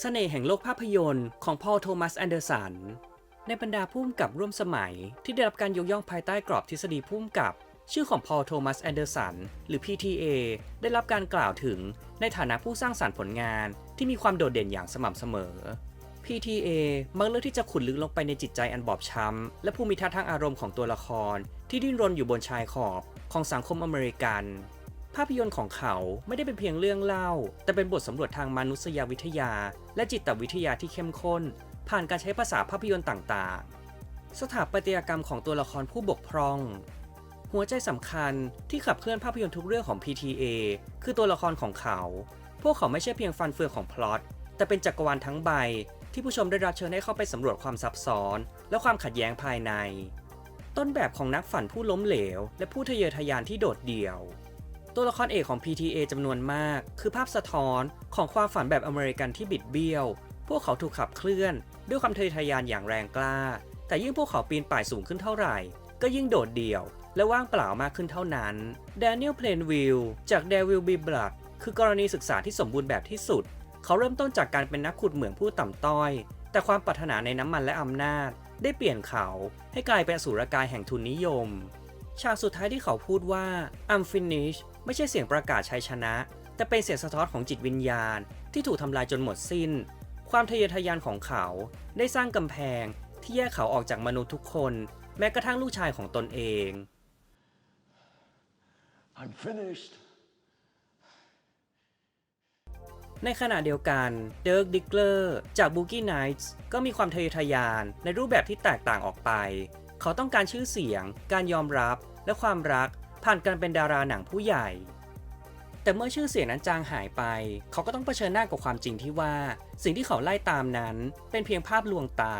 เสน่ห์แห่งโลกภาพยนตร์ของพอลโทมัสแอนเดอร์สัน ในบรรดาผู้กำกับร่วมสมัยที่ได้รับการยกย่องภายใต้กรอบทฤษฎีผู้กำกับ ชื่อของพอลโทมัสแอนเดอร์สัน หรือ PTA ได้รับการกล่าวถึงในฐานะผู้สร้างสารรค์ผลงานที่มีความโดดเด่นอย่างสม่ำเสมอ PTA มักเลือกที่จะขุดลึกลงไปในจิตใจอันบอบช้ำ และภูมิทัศน์ทางอารมณ์ของตัวละคร ที่ดิ้นรนอยู่บนชายขอบของสังคมอเมริกัน ภาพยนตร์ของเขาไม่ได้เป็นเพียงเรื่องเล่า แต่เป็นบทสำรวจทางมนุษยวิทยา และจิตวิทยาที่เข้มข้น ผ่านการใช้ภาษาภาพยนตร์ต่างๆ สถาปัตยกรรมของตัวละครผู้บกพร่อง หัวใจสำคัญที่ขับเคลื่อนภาพยนตร์ทุกเรื่องของ PTA คือตัวละครของเขา พวกเขาไม่ใช่เพียงฟันเฟืองของพล็อต แต่เป็นจักรวาลทั้งใบ ที่ผู้ชมได้รับเชิญให้เข้าไปสำรวจความซับซ้อน และความขัดแย้งภายใน ต้นแบบของนักฝันผู้ล้มเหลว และผู้ทะเยอทะยานที่โดดเดี่ยว ตัวละครเอกของ PTA จำนวนมาก คือภาพสะท้อนของความฝันแบบอเมริกันที่บิดเบี้ยว พวกเขาถูกขับเคลื่อน ด้วยความทะเยอทะยานอย่างแรงกล้า แต่ยิ่งพวกเขาปีนป่ายสูงขึ้นเท่าไหร่ ก็ยิ่งโดดเดี่ยว และว่างเปล่ามากขึ้นเท่านั้น Daniel Plainview จาก Devil Be Blood คือกรณีศึกษาที่สมบูรณ์แบบที่สุด เขาเริ่มต้นจากการเป็นนักขุดเหมืองผู้ต่ำต้อย แต่ความปรารถนาในน้ำมันและอำนาจ ได้เปลี่ยนเขาให้กลายเป็นอสูรกายแห่งทุนนิยม ฉากสุดท้ายที่เขาพูดว่า I'm finished ไม่ใช่เสียงประกาศชัยชนะ แต่เป็นเสียงสะท้อนของจิตวิญญาณ ที่ถูกทำลายจนหมดสิ้น ความทะเยอทะยานของเขา ได้สร้างกำแพง ที่แยกเขาออกจากมนุษย์ทุกคน แม้กระทั่งลูกชายของตนเอง I'm finished. ในขณะเดียวกันเดิร์กดิกเลอร์จาก Boogie Nights ก็มีความทะเยอทะยานในรูปแบบที่แตกต่างออกไป เขาต้องการชื่อเสียง การยอมรับ และความรัก ผ่านการเป็นดาราหนังผู้ใหญ่ แต่เมื่อชื่อเสียงนั้นจางหายไป เขาก็ต้องเผชิญหน้ากับความจริงที่ว่า สิ่งที่เขาไล่ตามนั้นเป็นเพียงภาพลวงตา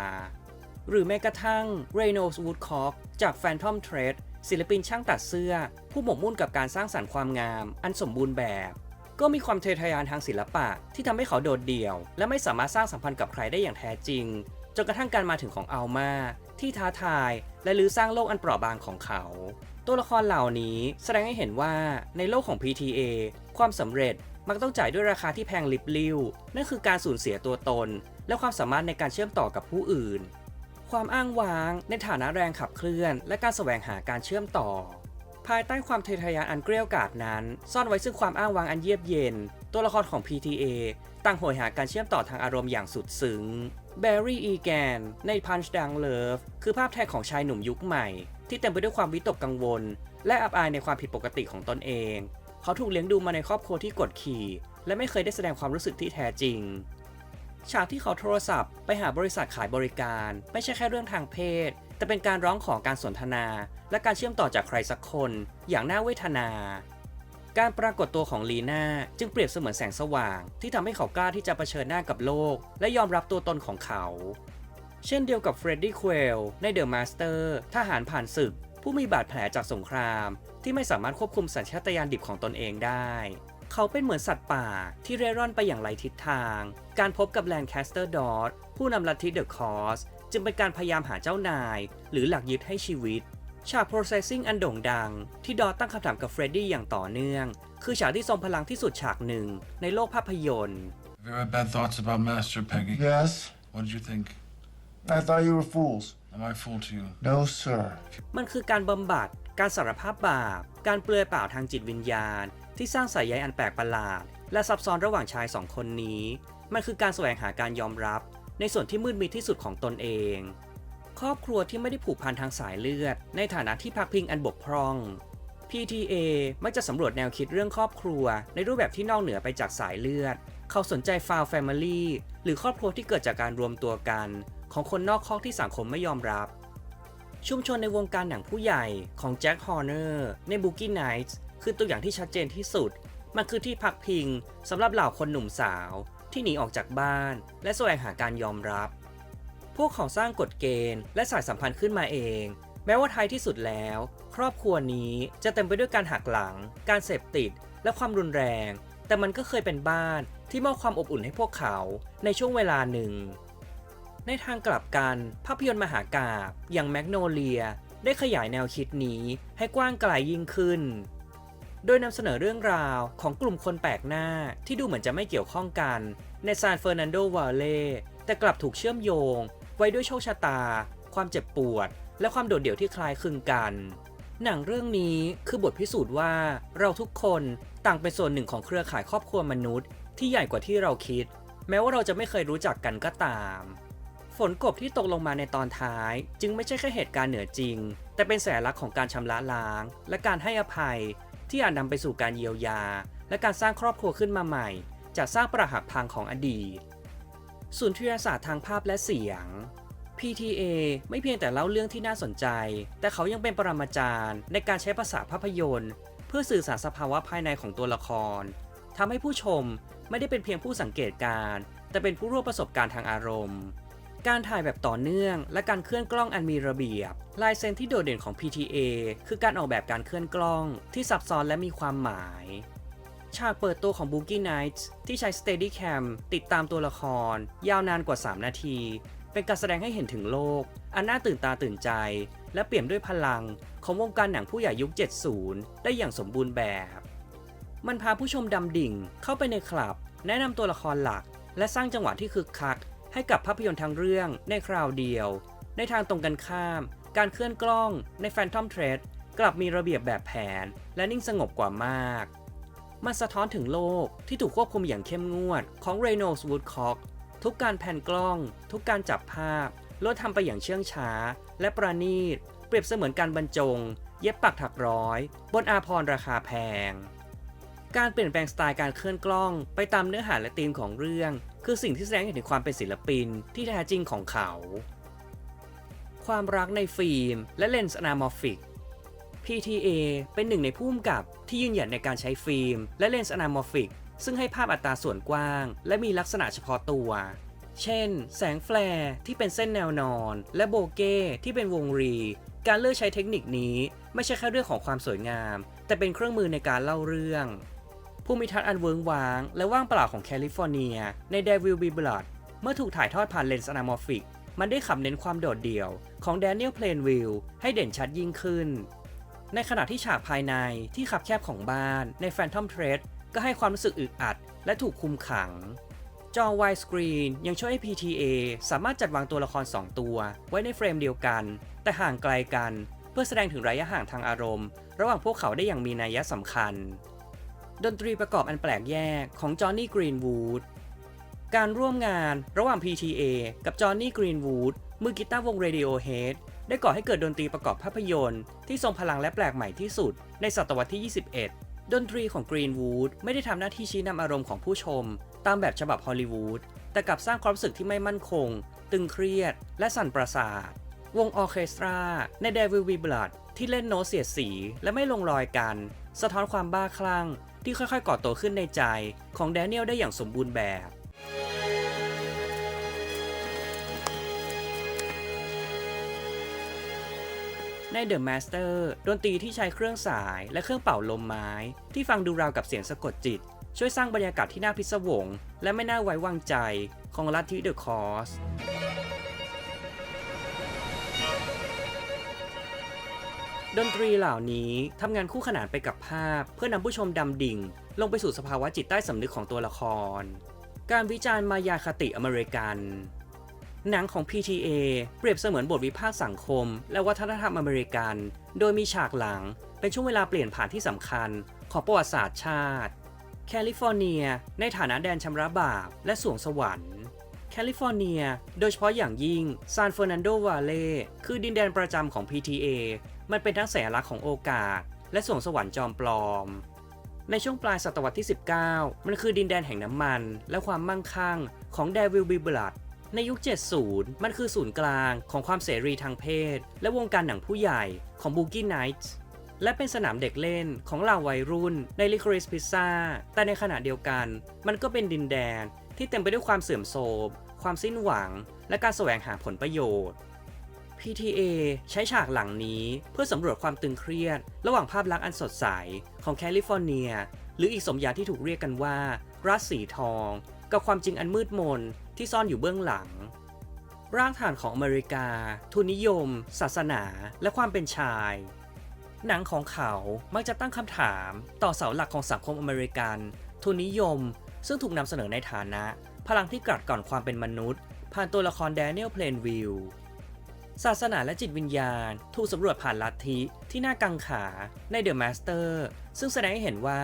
หรือแม้กระทั่ง Reynolds Woodcock จาก Phantom Thread ศิลปินช่างตัดเสื้อ ผู้หมกมุ่นกับการสร้างสรรค์ความงาม อันสมบูรณ์แบบ ก็มีความเยอทยานทางศิลปะที่ทำให้เขาโดดเดี่ยว และไม่สามารถสร้างสัมพันธ์กับใครได้อย่างแท้จริงจนกระทั่งการมาถึงของอัลมาที่ท้าทายและลือสร้างโลกอันเปราะบางของเขา ตัวละครเหล่านี้แสดงให้เห็นว่าในโลกของ PTA ความสำเร็จมักต้องจ่ายด้วยราคาที่แพงลิบลิ่วนั่นคือการสูญเสียตัวตน และความสามารถในการเชื่อมต่อกับผู้อื่น ความอ้างว้างในฐานะแรงขับเคลื่อน และการแสวงหาการเชื่อมต่อ ภายใต้ความเยอทะยานอันเกลี้ยวกล่อมนั้น ซ่อนไว้ซึ่งความอ้างว้างอันเยียบเย็น ตัวละครของ PTA ต่างโหยหาการเชื่อมต่อทางอารมณ์อย่างสุดซึ้ง Barry Egan ใน Punch Drunk Love คือภาพแท้ของชายหนุ่มยุคใหม่ ที่เต็มไปด้วยความวิตกกังวล และอับอายในความผิดปกติของตนเอง เขาถูกเลี้ยงดูมาในครอบครัวที่กดขี่ และไม่เคยได้แสดงความรู้สึกที่แท้จริง ฉากที่เขาโทรศัพท์ไปหาบริษัทขายบริการ ไม่ใช่แค่เรื่องทางเพศ แต่เป็นการร้องขอการสนทนา และการเชื่อมต่อจากใครสักคน อย่างน่าเวทนา การปรากฏตัวของลีน่าจึงเปรียบเสมือนแสงสว่าง ที่ทำให้เขากล้าที่จะเผชิญหน้ากับโลก และยอมรับตัวตนของเขา เช่นเดียวกับเฟรดดี้ควลในเดอะมาสเตอร์ทหารผ่านศึก ผู้มีบาดแผลจากสงคราม ที่ไม่สามารถควบคุมสัญชาตญาณดิบของตนเองได้ เขาเป็นเหมือนสัตว์ป่าที่เร่ร่อนไปอย่างไรทิศทาง การพบกับแลนแคสเตอร์ดอทผู้นำลัทธิเดอะคอสจึงเป็นการพยายามหาเจ้านาย หรือหลักยึดให้ชีวิตฉาก processing อันโด่งดัง ที่ดอทตั้งคำถามกับเฟรดดี้อย่างต่อเนื่อง คือฉากที่ทรงพลังที่สุดฉากหนึ่งในโลกภาพยนตร์ Have you ever had bad thoughts about Master Peggy? Yes. What did you think? I thought you were fools. Am I a fool to you? No, sir. มันคือการบำบัด การสารภาพบาป การเปลือยเปล่าทางจิตวิญญาณ ที่สร้างสายใยอันแปลกประหลาด และซับซ้อนระหว่างชายสองคนนี้ มันคือการแสวงหาการยอมรับ ในส่วนที่มืดมิดที่สุดของตนเอง ครอบครัวที่ไม่ได้ผูกพันทางสายเลือด ในฐานะที่พักพิงอันบกพร่อง PTA มักจะสำรวจแนวคิดเรื่องครอบครัว ในรูปแบบที่นอกเหนือไปจากสายเลือด เขาสนใจ found family หรือครอบครัวที่เกิดจากการรวมตัวกัน ของคนนอกคอกที่สังคมไม่ยอมรับ ชุมชนในวงการหนังผู้ใหญ่ของแจ็คฮอร์เนอร์ใน Boogie Nights คือตัวอย่างที่ชัดเจนที่สุด มันคือที่พักพิงสำหรับเหล่าคนหนุ่มสาวที่หนีออกจากบ้าน และแสวงหาการยอมรับ พวกเขาสร้างกฎเกณฑ์ และสายสัมพันธ์ขึ้นมาเอง แม้ว่าท้ายที่สุดแล้ว ครอบครัวนี้จะเต็มไปด้วยการหักหลัง การเสพติด และความรุนแรง แต่มันก็เคยเป็นบ้านที่มอบความอบอุ่นให้พวกเขาในช่วงเวลาหนึ่ง ในทางกลับกันภาพยนตร์มหากาบอย่างแมกโนเลียได้ขยายแนวคิดนี้ให้กว้างไกลยิ่งขึ้น โดยนำเสนอเรื่องราวของกลุ่มคนแปลกหน้าที่ดูเหมือนจะไม่เกี่ยวข้องกัน ในซานเฟอร์นันโดวาเล่แต่กลับถูกเชื่อมโยง ไว้ด้วยโชคชะตา ความเจ็บปวด และความโดดเดี่ยวที่คล้ายคลึงกัน หนังเรื่องนี้คือบทพิสูจน์ว่าเราทุกคนต่างเป็นส่วนหนึ่งของเครือข่ายครอบครัวมนุษย์ ที่ใหญ่กว่าที่เราคิด แม้ว่าเราจะไม่เคยรู้จักกันก็ตาม ฝนกบที่ตกลงมาในตอนท้าย จึงไม่ใช่แค่เหตุการณ์เหนือจริง แต่เป็นสัญลักษณ์ของการชำระล้าง และการให้อภัย ที่อาจนำไปสู่การเยียวยา และการสร้างครอบครัวขึ้นมาใหม่ จากสร้างประหักพังของอดีตศูนย์ทยาศาสตร์ทางภาพและเสียง PTA ไม่เพียงแต่เล่าเรื่องที่น่าสนใจ แต่เขายังเป็นปรมาจารย์ในการใช้ภาษาภาพยนตร์ เพื่อสื่อสารสภาวะภายในของตัวละคร ทำให้ผู้ชมไม่ได้เป็นเพียงผู้สังเกตการ แต่เป็นผู้ร่วมประสบการณ์ทางอารมณ์ การถ่ายแบบต่อเนื่อง และการเคลื่อนกล้องอันมีระเบียบ ลายเซ็นที่โดดเด่นของ PTA คือการออกแบบการเคลื่อนกล้องที่ซับซ้อนและมีความหมาย ฉากเปิดตัวของ Boogie Nights ที่ใช้ Steadicam ติดตามตัวละคร ยาวนานกว่า 3 นาที เป็นการแสดงให้เห็นถึงโลก อันน่าตื่นตาตื่นใจ และเปี่ยมด้วยพลัง ของวงการหนังผู้ใหญ่ยุค 70 ได้อย่างสมบูรณ์แบบ มันพาผู้ชมดำดิ่งเข้าไปในคลับ แนะนำตัวละครหลัก และสร้างจังหวะที่คึกคัก ให้กับภาพยนตร์ทั้งเรื่องในคราวเดียว ในทางตรงกันข้าม การเคลื่อนกล้องใน Phantom Thread กลับมีระเบียบแบบแผน และนิ่งสงบกว่ามาก มันสะท้อนถึงโลกที่ถูกควบคุมอย่างเข้มงวดของ Reynolds Woodcock ทุกการแผ่นกล้อง ทุกการจับภาพล้วนทำไปอย่างเชื่องช้า และประณีต เปรียบเสมือนการบรรจง เย็บปักถักร้อย บนอาพรราคาแพง การเปลี่ยนแปลงสไตล์การเคลื่อนกล้อง ไปตามเนื้อหาและธีมของเรื่อง คือสิ่งที่แสดงเห็นถึงความเป็นศิลปินที่แท้จริงของเขา ความรักในฟิล์ม และเลนส์อนาโมฟิก PTA เป็นหนึ่งในผู้กำกับที่ยืนหยัดในการใช้ฟิล์ม และเลนส์อนาโมฟิก ซึ่งให้ภาพอัตราส่วนกว้าง และมีลักษณะเฉพาะตัว เช่น แสงแฟลร์ที่เป็นเส้นแนวนอน และโบเก้ที่เป็นวงรี การเลือกใช้เทคนิคนี้ไม่ใช่แค่เรื่องของความสวยงาม แต่เป็นเครื่องมือในการเล่าเรื่อง ภูมิทัศน์อันเวิงว้าง และว่างเปล่าของแคลิฟอร์เนีย ใน Devil Be Blood เมื่อถูกถ่ายทอดผ่านเลนส์อนาโมฟิก มันได้ขับเน้นความโดดเดี่ยวของแดเนียลเพลนวิลให้เด่นชัดยิ่งขึ้น ในขณะที่ฉากภายในที่ขับแคบของบ้านใน Phantom Thread ก็ให้ความรู้สึกอึดอัด และถูกคุมขัง จอ widescreen ยังช่วยให้ PTA สามารถจัดวางตัวละคร 2 ตัว ไว้ในเฟรมเดียวกัน แต่ห่างไกลกัน เพื่อแสดงถึงระยะห่างทางอารมณ์ ระหว่างพวกเขาได้อย่างมีนัยสำคัญ ดนตรีประกอบอันแปลกแยกของจอห์นนี่กรีนวูดการร่วมงานระหว่าง PTA กับจอห์นนี่กรีนวูดมือกีตาร์วง Radiohead ได้ก่อให้เกิดดนตรีประกอบภาพยนตร์ ที่ทรงพลังและแปลกใหม่ที่สุด ในศตวรรษที่ 21 ดนตรีของ Greenwood ไม่ได้ทำหน้าที่ชี้นำอารมณ์ของผู้ชม ตามแบบฉบับฮอลลีวูดแต่กลับสร้างความรู้สึกที่ไม่มั่นคง ตึงเครียด และสั่นประสาท วงออเคสตรา ใน Devil We Blood ที่เล่นโน้ตเสียดสี และไม่ลงรอยกัน สะท้อนความบ้าคลั่ง ที่ค่อยๆก่อตัวขึ้นในใจของแดเนียลได้อย่างสมบูรณ์แบบใน The Master ดนตรีที่ใช้เครื่องสายและเครื่องเป่าลมไม้ ที่ฟังดูราวกับเสียงสะกดจิต ช่วยสร้างบรรยากาศที่น่าพิศวง และไม่น่าไว้วางใจของลัทธิเดอะคอส ดนตรีเหล่านี้ทำงานคู่ขนานไปกับภาพ เพื่อนำผู้ชมดำดิ่ง ลงไปสู่สภาวะจิตใต้สำนึกของตัวละคร การวิจารณ์มายาคติอเมริกัน หนังของ PTA เปรียบเสมือนบทวิพากษ์สังคม และวัฒนธรรมอเมริกัน โดยมีฉากหลังเป็นช่วงเวลาเปลี่ยนผ่านที่สำคัญ ของประวัติศาสตร์ชาติ แคลิฟอร์เนีย ในฐานะแดนชำระบาปและสวงสวรรค์แคลิฟอร์เนีย โดยเฉพาะอย่างยิ่งซานเฟอร์นันโดวาเล่คือดินแดนประจำของ PTA มันเป็นทั้งสัญลักษณ์ของโอกาส และสวงสวรรค์จอมปลอม ในช่วงปลายศตวรรษที่ 19 มันคือดินแดนแห่งน้ำมัน และความมั่งคั่งของ Devil Be Blood ในยุค 70 มันคือศูนย์กลางของความเสรีทางเพศ และวงการหนังผู้ใหญ่ของ Boogie Nights และเป็นสนามเด็กเล่นของเหล่าวัยรุ่นใน Licorice Pizza แต่ในขณะเดียวกัน มันก็เป็นดินแดนที่เต็มไปด้วยความเสื่อมโทรม ความสิ้นหวัง และการแสวงหาผลประโยชน์ PTA ใช้ฉากหลังนี้เพื่อสำรวจความตึงเครียด ระหว่างภาพลักษณ์อันสดใสของแคลิฟอร์เนีย หรืออีกสมญาที่ถูกเรียกกันว่า รัฐสีทอง กับความจริงอันมืดมนที่ซ่อนอยู่เบื้องหลัง ร่ากฐานของอเมริกา ทุนนิยม ศาสนา และความเป็นชาย หนังของเขามักจะตั้งคำถามต่อเสาหลักของสังคมอเมริกัน ทุนนิยม ซึ่งถูกนำเสนอในฐานะ พลังที่กลัดก่อนความเป็นมนุษย์ ผ่านตัวละครแดเนียลเพลนวิล ศาสนาและจิตวิญญาณ ถูกสำรวจผ่านลัทธิที่น่ากังขาใน The Master ซึ่งแสดงให้เห็นว่า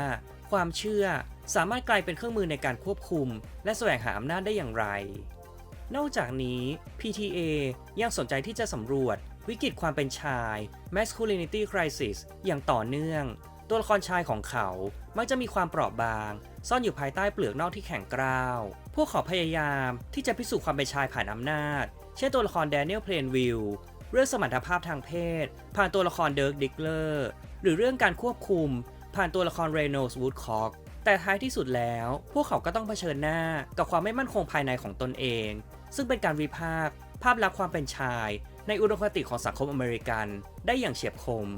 ความเชื่อสามารถกลายเป็นเครื่องมือในการควบคุม และแสวงหาอำนาจได้อย่างไร นอกจากนี้ PTA ยังสนใจที่จะสำรวจ วิกฤตความเป็นชาย masculinity crisis อย่างต่อเนื่อง ตัวละครชายของเขามักจะมีความเปราะบาง ซ่อนอยู่ภายใต้เปลือกนอกที่แข็งกร้าว พวกเขาพยายามที่จะพิสูจน์ความเป็นชายผ่านอำนาจ เช่นตัวละครแดเนียลเพลนวิลเรื่องสมรรถภาพทางเพศ ผ่านตัวละครเดิร์กดิกเลอร์หรือเรื่องการควบคุม ผ่านตัวละครเรโนสวูดคอกแต่ท้ายที่สุดแล้ว พวกเขาก็ต้องเผชิญหน้ากับความไม่มั่นคงภายในของตนเอง ซึ่งเป็นการวิพากษ์ภาพลักษณ์ความเป็นชาย ในอุดมคติของสังคมอเมริกันได้อย่างเฉียบคม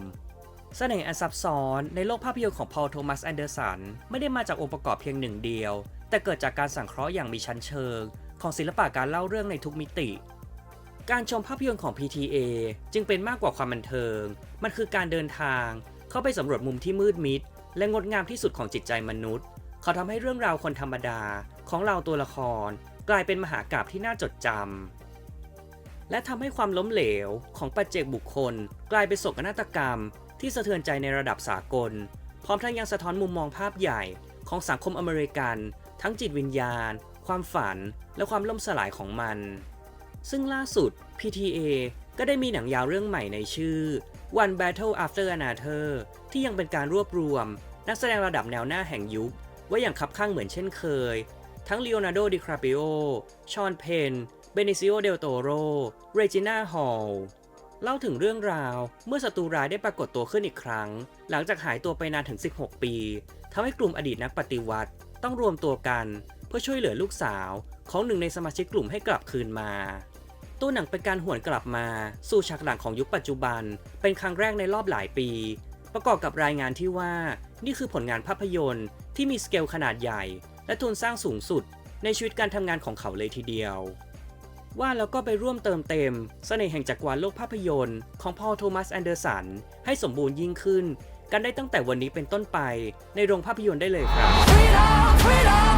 เสน่ห์อันซับซ้อนในโลกภาพยนตร์ของพอลโทมัสแอนเดอร์สันไม่ได้มาจากองค์ประกอบเพียงหนึ่งเดียว แต่เกิดจากการสังเคราะห์อย่างมีชั้นเชิง ของศิลปะการเล่าเรื่องในทุกมิติ การชมภาพยนตร์ของ PTA จึงเป็นมากกว่าความบันเทิง มันคือการเดินทาง เข้าไปสำรวจมุมที่มืดมิด และงดงามที่สุดของจิตใจมนุษย์ เขาทำให้เรื่องราวคนธรรมดาของเราตัวละคร กลายเป็นมหากราพย์ที่น่าจดจำ และทำให้ความล้มเหลวของปัจเจกบุคคล กลายเป็นโศกนาฏกรรม ที่สะเทือนใจในระดับสากล พร้อมทั้งยังสะท้อนมุมมองภาพใหญ่ของสังคมอเมริกัน ทั้งจิตวิญญาณ ความฝัน และความล่มสลายของมัน ซึ่งล่าสุด PTA ก็ได้มีหนังยาวเรื่องใหม่ในชื่อ One Battle After Another ที่ยังเป็นการรวบรวม นักแสดงระดับแนวหน้าแห่งยุคไว้อย่างคับข้างเหมือนเช่นเคย ทั้ง Leonardo DiCaprio ชอนเพน เบนิซิโอ เดลโตโร เรจิน่า ฮอลเล่าถึงเรื่องราวเมื่อศัตรูร้ายได้ปรากฏตัวขึ้นอีกครั้ง หลังจากหายตัวไปนานถึง 16 ปีทำให้กลุ่มอดีตนักปฏิวัติต้องรวมตัวกัน เพื่อช่วยเหลือลูกสาวของหนึ่งในสมาชิกกลุ่มให้กลับคืนมา ตัวหนังเป็นการหวนกลับมา สู่ฉากหลังของยุคปัจจุบัน เป็นครั้งแรกในรอบหลายปี ประกอบกับรายงานที่ว่า นี่คือผลงานภาพยนตร์ที่มีสเกลขนาดใหญ่ และทุนสร้างสูงสุด ในชีวิตการทำงานของเขาเลยทีเดียว ว่าแล้วก็ไปร่วมเติมเต็มเสน่ห์แห่งจักรวาลโลกภาพยนตร์ของพอลโทมัสแอนเดอร์สันให้สมบูรณ์ยิ่งขึ้น กันได้ตั้งแต่วันนี้เป็นต้นไป ในโรงภาพยนตร์ได้เลยครับ Freedom, freedom,